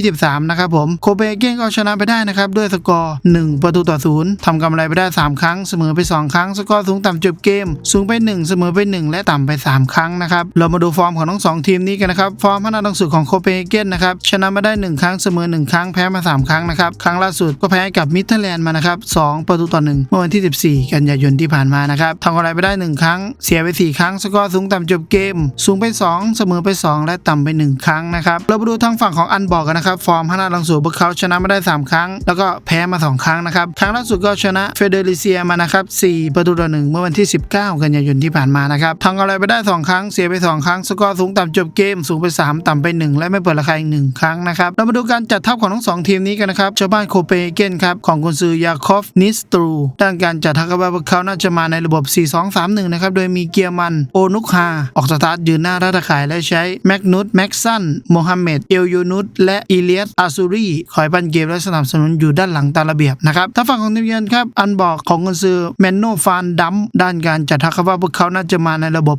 2023 นะครับผมโคเปนเฮเกนก็ชนะไปได้นะครับด้วยสกอร์ 1 ประตูต่อศูนย์ทำกำไรไปได้ 3 ครั้งเสมอไป 2 ครั้ง สกอร์สูงต่ำจบเกม สูงไป 1 เสมอไป 1 และต่ำไป 3 ครั้งนะครับ เรามาดูฟอร์มของทั้งสองทีมนี้กันนะครับ ฟอร์มพนักลังสุดของโคเปนเฮเกนนะครับ ชนะมาได้ 1 ครั้งเสมอ 1 ครั้งแพ้มา 3 ครั้งนะครับ ครั้งล่าสุดก็แพ้กับมิเทอร์แลนด์มานะครับ2ประตูต่อ1เมื่อวันที่ 14 กันยายนที่ผ่านมานะครับทำกำไรไปได้ 1 ครั้ง เสียไป 4 ครั้ง สกอร์สูงต่ำจบเกม สูงไป 2 เสมอไป 2 และต่ำไป 1 ครั้งนะครับเราไปดูทางฝั่งของอันบอกกันนะครับฟอร์มพนักลังสุดพวกเขาชนะมาได้ 3 ครั้ง แล้วก็แพ้มา 2 ครั้งนะครับครั้งล่าสุดก็ชนะเฟเดริเซียมานะครับ4ประตูต่อ1เมื่อวันที่ 19 กันยายนที่ผ่านมานะครับทำกำไรไปได้ 2 ครั้งเสียไป 2 ครั้ง สกอร์สูงต่ำจบเกมสูงไป 3 ต่ำไป 1 และไม่เปิดราคาอีก1ครั้งนะครับเรามาดูการจัดทัพของทั้งสองทีมนี้กันนะครับชาวบ้านโคเปนเฮเกนครับของกุนซือยาคอฟนิสตรูด้านการจัดทัพก็ว่าเขาน่าจะมาในระบบ 4-2-3-1 นะครับโดยมีเกียร์มันโอนุกฮาออกสตาร์ทยืนหน้ารัตขายและใช้แมกนุสแม็กซันโมฮัมเหม็ดเอลยูนุสและอีเลียสอาซูรีคอยปั้นเกมและสนับสนุนอยู่ด้านหลังตามระเบียบนะครับถ้าฝั่งของทีมเยือนครับอันบอกของกุนซือแมนโนฟานดัมด้านการจัดทักครับว่าพวกเขาน่าจะมาในระบบ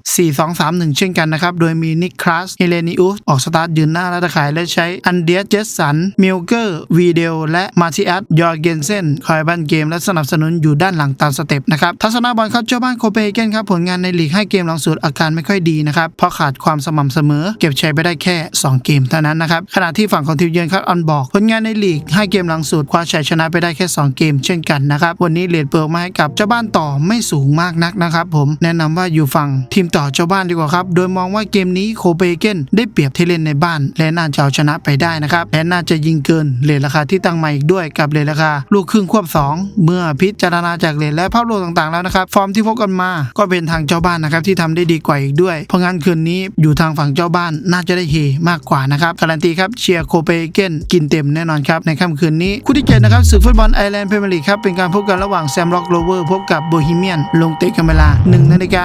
4-2-3-1 เช่นกันนะครับ โดยมีนิคลาสเฮเลนิอุสออกสตาร์ทยืนหน้าและตะข่ายและใช้อันเดียสเจสันมิลเกอร์วีเดลและมาติอัสยอร์เกนเซนคอยบันเกมและสนับสนุนอยู่ด้านหลังตามสเต็ปนะครับทัศนาบอลครับเจ้าบ้านโคเปนเฮเกนครับผลงานในลีกให้เกมหลังสุดอาการไม่ค่อยดีนะครับเพราะขาดความสม่ำเสมอ เก็บชัยไปได้แค่ 2 เกมเท่านั้นนะครับขณะที่ฝั่งของทีมเยือนครับออนบอก ผลงานในลีกให้เกมหลังสุดคว้าชัยชนะไปได้แค่ 2 เกมเช่นกันนะครับวันนี้เหรียญเปิดมาให้กับเจ้าบ้านต่อไม่สูงมากนักนะครับผมแนะนำว่าอยู่ฝั่งทีมต่อเจ้าบ้านดีกว่าครับ โดยมองว่าเกมนี้โคเปเกนได้เปรียบที่เล่นในบ้าน และน่าจะเอาชนะไปได้นะครับและน่าจะยิงเกินเหรียญราคาที่ตั้งมาอีกด้วยกับเหรียญราคา ลูกครึ่งควบสองเมื่อพิจารณาจากเหรียญและภาพรวมต่างๆแล้วนะครับ ฟอร์มที่พบกันมา ก็เป็นทางเจ้าบ้านนะครับที่ทำได้ดีกว่าอีกด้วย เพราะงั้นคืนนี้อยู่ทางฝั่งเจ้าบ้านน่าจะได้เฮมากกว่านะครับการันตีครับเชียร์โคเปเกนกินเต็มแน่นอนครับในค่ำคืนนี้คู่ที่เจ็ดนะครับศึกฟุตบอลไอร์แลนด์พรีเมียร์ลีกครับเป็นการพบกันระหว่างแซมร็อกโรเวอร์พบกับโบฮีเมียน ลงเตะกันเวลา1นาฬิกา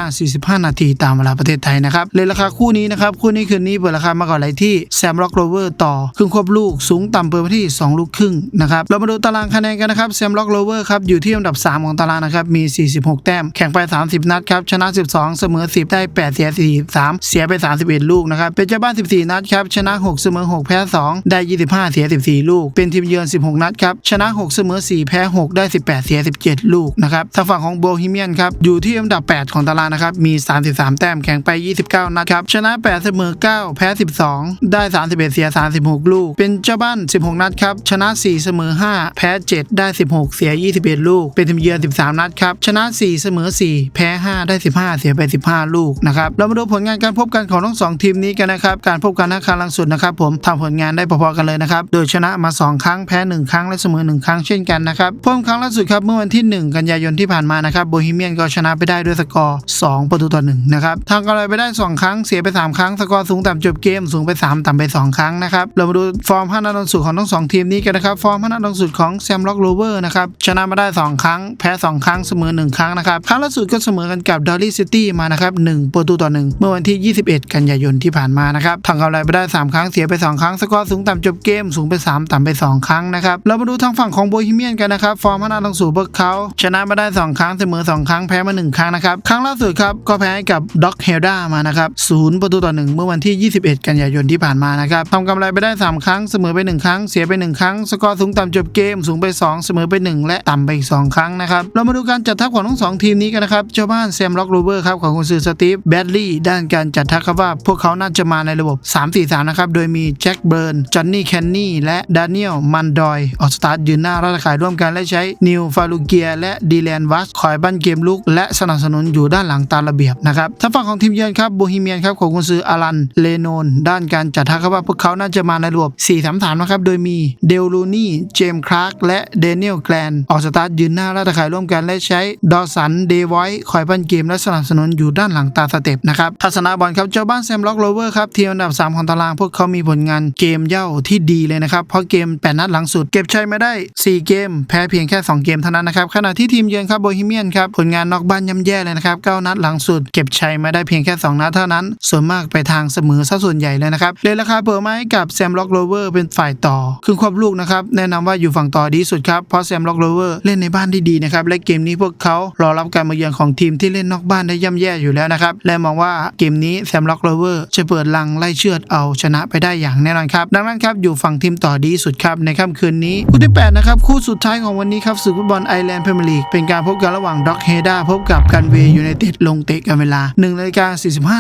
45 นาทีตามเวลาประเทศไทยนะครับเลยราคาคู่นี้นะครับคู่นี้คืนนี้เปิดราคามาก่อนเลยที่แซมร็อกโรเวอร์ต่อครึ่งควบลูกสูงต่ำเปิดมาที่ 2 ลูกครึ่งนะครับเรามาดูตารางคะแนนกันนะครับแซมร็อกโรเวอร์ครับอยู่ที่อันดับ 3 ของตารางนะครับมี 46 แต้ม แข่งไป 30 นัดครับชนะ 12 เสมอ 10 ได้ 8 เสีย 43 เสียไป 31 ลูกนะครับเป็นเจ้าบ้าน 14 นัดครับชนะ 6 เสมอ 6 แพ้ 2 ได้ 25 เสีย 14 ลูก เป็นทีมเยือน 16 นัดครับชนะ 6 เสมอ 4 แพ้ 6 ได้ 18 เสีย 17 ลูกนะครับทางฝั่งของโบฮีเมียนครับอยู่ที่อันดับ 8 ของตารางนะครับมี 33 แต้มแข่งไป 29 นัดครับชนะ 8 เสมอ 9 แพ้ 12 ได้ 31 เสีย 36 ลูก เป็นเจ้าบ้าน 16 นัดครับชนะ 4 เสมอ 5 แพ้ 7 ได้ 16 เสีย 21 ลูก เป็นทีมเยือน 13 นัดครับชนะ 4 เสมอ 4 แพ้ 5 ได้ 15 เสียไป 15 ลูกนะครับเรามาดูผลงานการพบกันของทั้งสองทีมนี้กันนะครับการพบกันนักครั้งล่าสุดนะครับผมทำผลงานได้พอๆกันเลยนะครับโดยชนะมา 2 ครั้งแพ้ 1 ครั้งและเสมอ 1 ครั้งเช่นกันนะครับพบครั้งล่าสุดครับเมื่อวันที่ 1 กันยายนที่ผ่านมานะครับโบฮีเมียนก็ชนะไปได้ด้วยสกอร์ 2 ประตูต่อ1นะครับทางกำไรไปได้ 2 ครั้งเสียไป 3 ครั้ง สกอร์สูงต่ำจบเกมสูงไป 3 ต่ำไป 2 ครั้งนะครับเรามาดูฟอร์ม5นัดล่าสุดของทั้งสองทีมนี้กันนะครับฟอร์ม5นัดล่าสุดของแซมล็อกโรเวอร์นะครับชนะมาได้ 2 ครั้ง แพ้ 2 ครั้งเสมอ 1 ครั้งนะครับครั้งล่าสุดก็เสมอกันกับดอลลี่ซิตี้มานะครับ1ประตูต่อ 1 เมื่อวันที่ 21 กันยายนที่ผ่านมานะครับทางกำไรไปได้ 3 ครั้งเสียไป 2 ครั้ง สกอร์สูงต่ำจบเกมสูงไป 3 ต่ำไป 2 ครั้งนะครับเรามาดูทางฝั่งของโบฮีเมียนกันนะครับฟอร์ม5นัดล่าสุดพวกเขาชนะมาได้ 2 ครั้งเสมอ 2 ครั้งแพ้มา 1 ครั้งนะครับ ครั้งล่าสุดครับ ก็แพ้กับด็อกเฮลดามานะครับศูนย์ประตูต่อ1เมื่อวันที่ 21 กันยายนที่ผ่านมานะครับทำกำไรไปได้ 3 ครั้งเสมอไป 1 ครั้ง เสียไป 1 ครั้ง สกอร์สูงต่ำจบเกมสูงไป 2 เสมอไป 1 และต่ำไปอีก2ครั้งนะครับเรามาดูการจัดทัพของทั้งสองทีมนี้กันนะครับเจ้าบ้านแซมล็อกโรเวอร์ครับของคุณซือสตีฟแบดลี่ด้านการจัดทัพครับว่าพวกเขาน่าจะมาในระบบ 3-4-3 นะครับโดยมีแจ็คเบิร์นจอนนี่แคนนี่และดานิเอลมันดอยออกสตาร์ทยืนหน้าราชขายร่วมกันและใช้นิวฟาลูเกียและดีแลนวัสคอยบั้นเกมลุก และสนับสนุนอยู่ด้านหลังตามระเบียบนะครับทางฝั่งของทีมเยือนครับโบฮีเมียนครับของคุณซืออารันเลโนนด้านการจัดทัพครับว่าพวกเขาน่าจะมาในระบบ4-3-3นะครับโดยมีเดลลูนี่เจมส์คลาร์กและเดนิเอลแกลนออกสตาร์ทยืนหน้าราชขายร่วมกันและใช้ดอสันเดวอยคอยบั้นเกมและสนับสนุนอยู่ด้านหลังตาสเต็ปนะครับทัศนาบอลครับเจ้าบ้านแซมล็อกโรเวอร์ครับทีมอันดับ 3 ของตาราง พวกเขามีผลงานเกมเย่าที่ดีเลยนะครับเพราะเกม 8 นัดหลังสุด เก็บชัยมาได้ 4 เกม แพ้เพียงแค่ 2 เกมเท่านั้นนะครับขณะที่ทีมเยือนครับโบฮีเมียนครับผลงานนอกบ้านย่ำแย่เลยนะครับ9นัดหลังสุดเก็บชัยมาได้เพียงแค่ 2 นัดเท่านั้น ส่วนมากไปทางเสมอซะส่วนใหญ่เลยนะครับเลยราคาเปิดมาให้กับแซมล็อกโรเวอร์เป็นฝ่ายต่อครึ่งควบลูกนะครับแนะนำว่าอยู่ฝั่งต่อดีสุดครับเพราะแซมล็อกโรเวอร์เล่นในบ้านที่ดีนะครับและเกมนี้พวกเขารอรับการมาเยือนของทีมที่เล่นนอกบ้านได้ย่ำแย่อยู่แล้วนะครับและมองว่าเกมนี้แซมล็อกโรเวอร์จะเปิดลังไล่เชือดเอาชนะไปได้อย่างแน่นอนครับดังนั้นครับอยู่ฝั่งทีมต่อดีสุดครับในค่ำคืนนี้คู่ที่8นะครับคู่สุดท้ายของวันนี้ครับศึกฟุตบอลไอแลนด์พรีเมียร์ลีกเป็นการพบกันระหว่างด็อกเฮดาพบกับกันเวย์ยูไนเต็ดลงเตะกันเวลา1นาฬิกา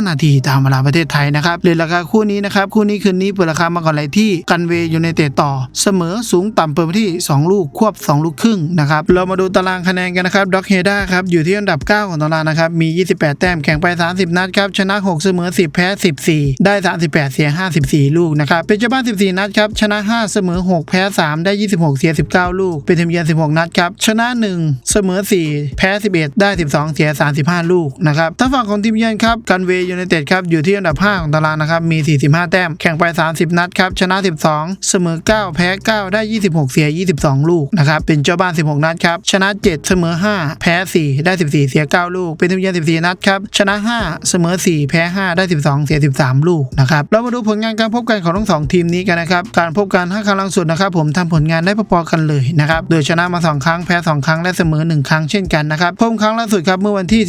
45 นาทีตามเวลาประเทศไทยนะครับเลยราคาคู่นี้นะครับคู่นี้คืนนี้เปิดราคามาก่อนเลยที่กันเวย์ยูไนเต็ดต่อ เสมอสูงต่ำเปิดที่ 2 ลูกควบ 2 ลูกครึ่งนะครับเรามาดูตารางคะแนนกันนะครับด็อกเฮดาครับอยู่ที่อันดับ 9 ของตารางนะครับมี 28 แต้มแข่งไป 30 นัดครับชนะ 6 เสมอ 10 แพ้ 14 ได้ 38 เสีย 54 ลูกนะครับเป็นเจ้าบ้าน 14 นัดครับชนะ 5 เสมอ 6 แพ้ 3 ได้ 26 เสีย 19 ลูก เป็นทีมเยือน 16 นัดครับชนะ 1 เสมออ 4 แพ้ 11 ได้ 12 เสีย 35 ลูกนะครับทาฝั่งของทีมเยือนครับกันเวย์ยูไนเต็ดครับอยู่ที่อันดับ 5 ของตารางนะครับมี 45 แต้ม แข่งไป 30 นัดครับชนะ 12 เสมอ 9 แพ้ 9 ได้ 26 เสีย 22 ลูกนะครับเป็นเจ้าบ้าน 16 นัดครับชนะ 7 เสมอ 5 แพ้ 4 ได้ 14 เสีย 9 ลูก เป็นทีมเยือน 14 นัดครับชนะ 5 เสมอ 4 แพ้ 5 ได้ 12 เสีย 13 ลูกนะครับเรามาดูผลงานการพบกันของทั้งสองทีมนี้กันนะครับการพบกัน5ครั้งล่าสุดนะครับผมทำผลงานได้พอๆกันเลยนะครับโดยชนะมา 2 ครั้งแพ้ 2 ครั้งและเสมอ 1 1 ครั้งเช่นกันนะครับพบครั้งล่าสุดครับเมื่อวันที่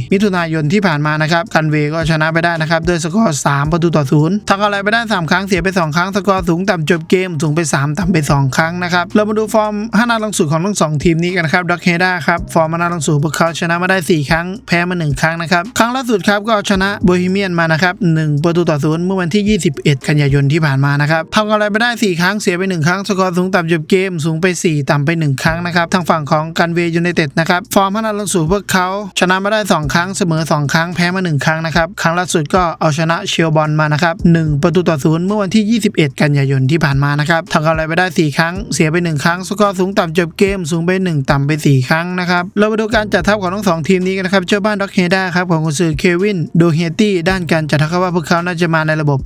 14 มิถุนายนที่ผ่านมานะครับกันเวก็ชนะไปได้นะครับด้วยสกอร์ 3 ประตูต่อศูนย์ทำอะไรไปได้ 3 ครั้งเสียไป 2 ครั้งสกอร์สูงต่ำจบเกมสูงไป 3 ต่ำไป 2 ครั้งนะครับเรามาดูฟอร์ม5นัดหลังสุดของทั้งสองทีมนี้กันนะครับด็อกเฮด้าครับฟอร์ม5นัดหลังสุดพวกเขาชนะมาได้ 4 ครั้งแพ้มา 1 ครั้งนะครับครั้งล่าสุดครับก็เอาชนะโบฮีเมียนมานะครับ1ประตูต่อศูนย์เมื่อวันที่ 21 กันยายนที่ผ่านมานะครับทำอะไรไปได้ 4 ครั้งเสียไป 1 ครั้งสกอร์สูงต่ำจบเกมสูงไป 4 ต่ำไป 1 ครั้งนะครับทางฝั่งของกันเวยูไนเต็ดนะครับ ฟอร์ม5นัดลงสุดพวกเขาชนะมาได้ 2 ครั้งเสมอ 2 ครั้งแพ้มา 1 ครั้งนะครับ ครั้งล่าสุดก็เอาชนะเชียบอลมานะครับ1ประตูต่อศูนย์เมื่อวันที่ 21 กันยายนที่ผ่านมานะครับทำอะไรไปได้ 4 ครั้ง เสียไป 1 ครั้ง สกอร์สูงต่ำจบเกมสูงไป 1 ต่ำไป 4 ครั้งนะครับเรามาดูการจัดทัพของทั้งสองทีมนี้กันนะครับเจ้าบ้านด็อกเฮด้าครับของกุนซือเควินโดเฮตี้ด้านการจัดทัพว่าพวกเขาน่าจะมาในระบบ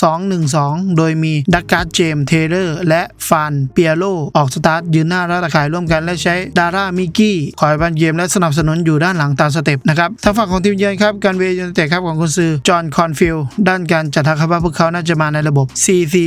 4-1-2-1-2 โดยมีดักการ์ดเจมส์เทเลอร์และฟานเปียโลออกสตาร์ทยืนหน้าและตะข่ายร่วมกันและใช้ดาร่ามิกกี้คอยบันเกมและสนับสนุนอยู่ด้านหลังตามสเต็ปนะครับทางฝั่งของทีมเยือนครับการเวย์ยูนเต็ดครับของกุนซือจอห์นคอนฟิลด้านการจัดทัพครับว่าพวกเขาน่าจะมาในระบบ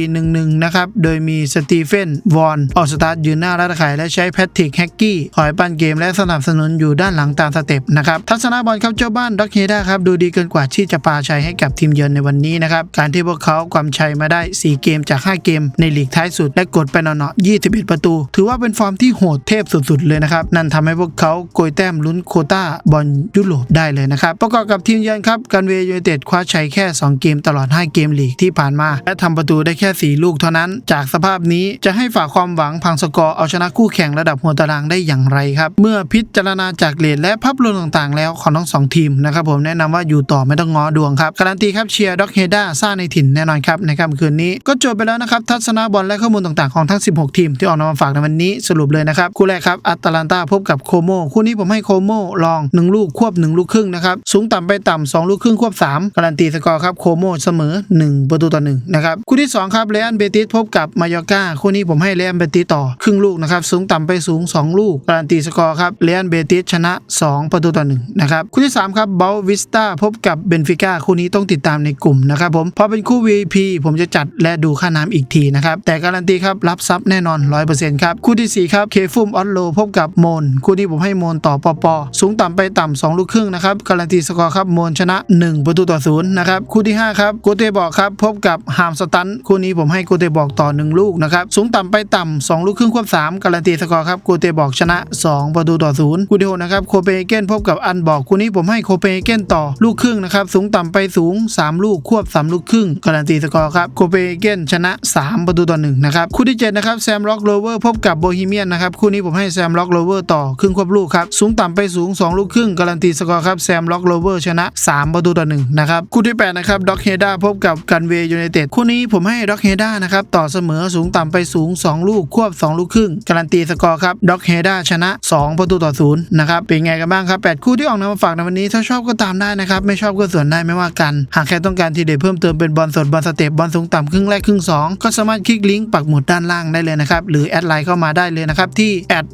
4-4-1-1 นะครับ โดยมีสตีเฟน วอน ออกสตาร์ทยืนหน้าและตะข่ายและใช้แพทริกแฮกกี้คอยปั้นเกมและสนับสนุนอยู่ด้านหลังตามสเต็ปนะครับ ทัศนาบอลครับเจ้าบ้านด็อกเฮด้าครับ ดูดีเกินกว่าที่จะปาชัยให้กับทีมเยือนในวันนี้นะครับ การที่พวกเขาความชัยมาได้ 4 เกมจาก 5 เกม ในลีกท้ายสุดและกดไปนอๆ21 ประตู ถือว่าเป็นฟอร์มที่โหดเทพสุดๆเลยนะครับนั่นทำให้พวกเขาโกยแต้มลุ้นโคต้าบอลยุโรปได้เลยนะครับ ประกอบกับทีมเยือนครับการเวย์ยูไนเต็ดคว้าชัยแค่ 2 เกมตลอด 5 เกมลีกที่ผ่านมา และทำประตูได้แค่ 4 ลูกเท่านั้น จากสภาพนี้จะให้ฝากความหวังพังสกอร์เอาชนะคู่แข่งระดับหัวตารางได้อย่างไรครับ เมื่อพิจารณาจากเลทและภาพรวมต่างๆ แล้วของทั้งสองทีมนะครับผมแนะนำว่าอยู่ต่อไม่ต้องง้อดวงครับการันตีครับเชียร์ด็อกเฮด้าซ่าในถิ่นแน่นอนครับในค่ำคืนนี้ก็จบไปแล้วนะครับทัศนบอลและข้อมูลต่างๆของทั้ง 16 ทีมที่ออกมาฝากในวันนี้สรุปเลยนะครับคู่แรกครับอัตแลนตาพบกับโคโมคู่นี้ผมให้โคโมลอง 1 ลูกควบ 1 ลูกครึ่งนะครับ สูงต่ำไปต่ำ2ลูกครึ่งควบ 3 การันตีสกอร์ครับโคโมเสมอ 1 ประตูต่อ1นะครับคู่ที่ 2 ครับเรอันเบติสพบกับมายอกาคู่นี้ผมให้เรอันเบติสต่อครึ่งลูกนะครับสูงต่ำไปสูง 2 ลูก การันตีสกอร์ครับเรอันเบติสชนะ 2 ประตูต่อ1นะครับคู่ที่ 3 ครับเบลวิสตาพบกับเบนฟิก้าคู่นี้ต้องติดตามในกลุ่มนะครับผมพอเป็นคู่ VIP ผมจะจัดและดูค่าน้ำอีกทีนะครับแต่การันตีครับรับซับแน่นอน 100%ครับคู่ทีสี่4ครับเคฟุมออสโลพบกับโมนคู่นี้ผมให้โมนต่อปอปอสูงต่ำไปต่ำ2ลูกครึ่งนะครับการันตีสกอร์ครับโมนชนะ 1 ประตูต่อศูนย์นะครับคู่ที่ 5 ครับโกเตบอกครับพบกับฮามสตันคู่นี้ผมให้โกเตบอกต่อ 1 ลูกนะครับสูงต่ำไปต่ำ2ลูกครึ่งควบ3การันตีสกอร์ครับโกเตบอกชนะ 2 ประตูต่อศูนย์คู่ที่หกนะครับโคเปนเฮเกนพบกับอันบอกคู่นี้ผมให้โคเปนเฮเกนต่อลูกครึ่งนะครับสูงต่ำไปสูง 3 ลูกควบ 3 ลูกครึ่งการันตีสกอร์ครับโคเปนเฮเกนชนะ 3 ประตูต่อ1นะครับคู่ที่7นะครับแซมล็อกโรเวอร์พบกับโบฮีเมียนนะครับคู่นี้ผมให้แซมล็อกโรเวอร์ต่อครึ่งควบลูกครับ สูงต่ำไปสูง 2 ลูกครึ่งการันตีสกอร์ครับแซมล็อกโรเวอร์ชนะ 3 ประตูต่อ1นะครับคู่ที่8นะครับด็อกเฮด้าพบกับกันเวย์ยูไนเต็ดคู่นี้ผมให้ด็อกเฮด้านะครับต่อเสมอสูงต่ำไปสูง 2 ลูกควบ 2 ลูกครึ่งการันตีสกอร์ครับด็อกเฮด้าชนะ 2 ประตูต่อศูนย์นะครับเป็นไงกันบ้างครับ8คู่ที่ออกนำมาฝากในวันนี้ถ้าชอบก็ตามได้นะครับไม่ชอบก็ส่วนได้ไม่ว่ากัน หากใครต้องการทีเด็ดเพิ่มเติมเป็นบอลสดบอลสเต็ปบอลสูงต่ำครึ่งแรกครึ่งสองก็สามารถคลิกลิงก์ปักหมุดด้านล่างได้เลยนะครับหรือแอดไลน์เข้ามาได้เลยนะครับที่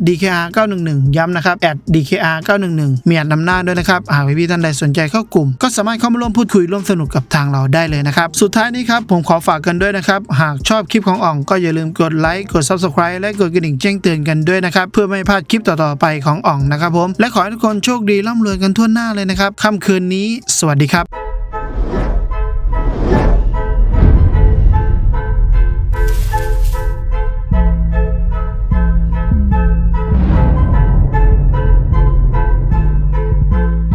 @dkr 911 ย้ำนะครับ @dkr 911มีอัดนำหน้าด้วยนะครับ หากพี่ๆท่านใดสนใจเข้ากลุ่ม ก็สามารถเข้ามาร่วมพูดคุยร่วมสนุกกับทางเราได้เลยนะครับ สุดท้ายนี้ครับ ผมขอฝากกันด้วยนะครับ หากชอบคลิปของอ่องก็อย่าลืมกดไลค์กด subscribe และกดกระดิ่งแจ้งเตือนกันด้วยนะครับ เพื่อไม่พลาดคลิปต่อๆไปของอ่องนะครับผมและขอให้ทุกคนโชคดีร่ำรวยกันทั่วหน้าเลยนะครับค่ำคืนนี้ สวัสดีครับ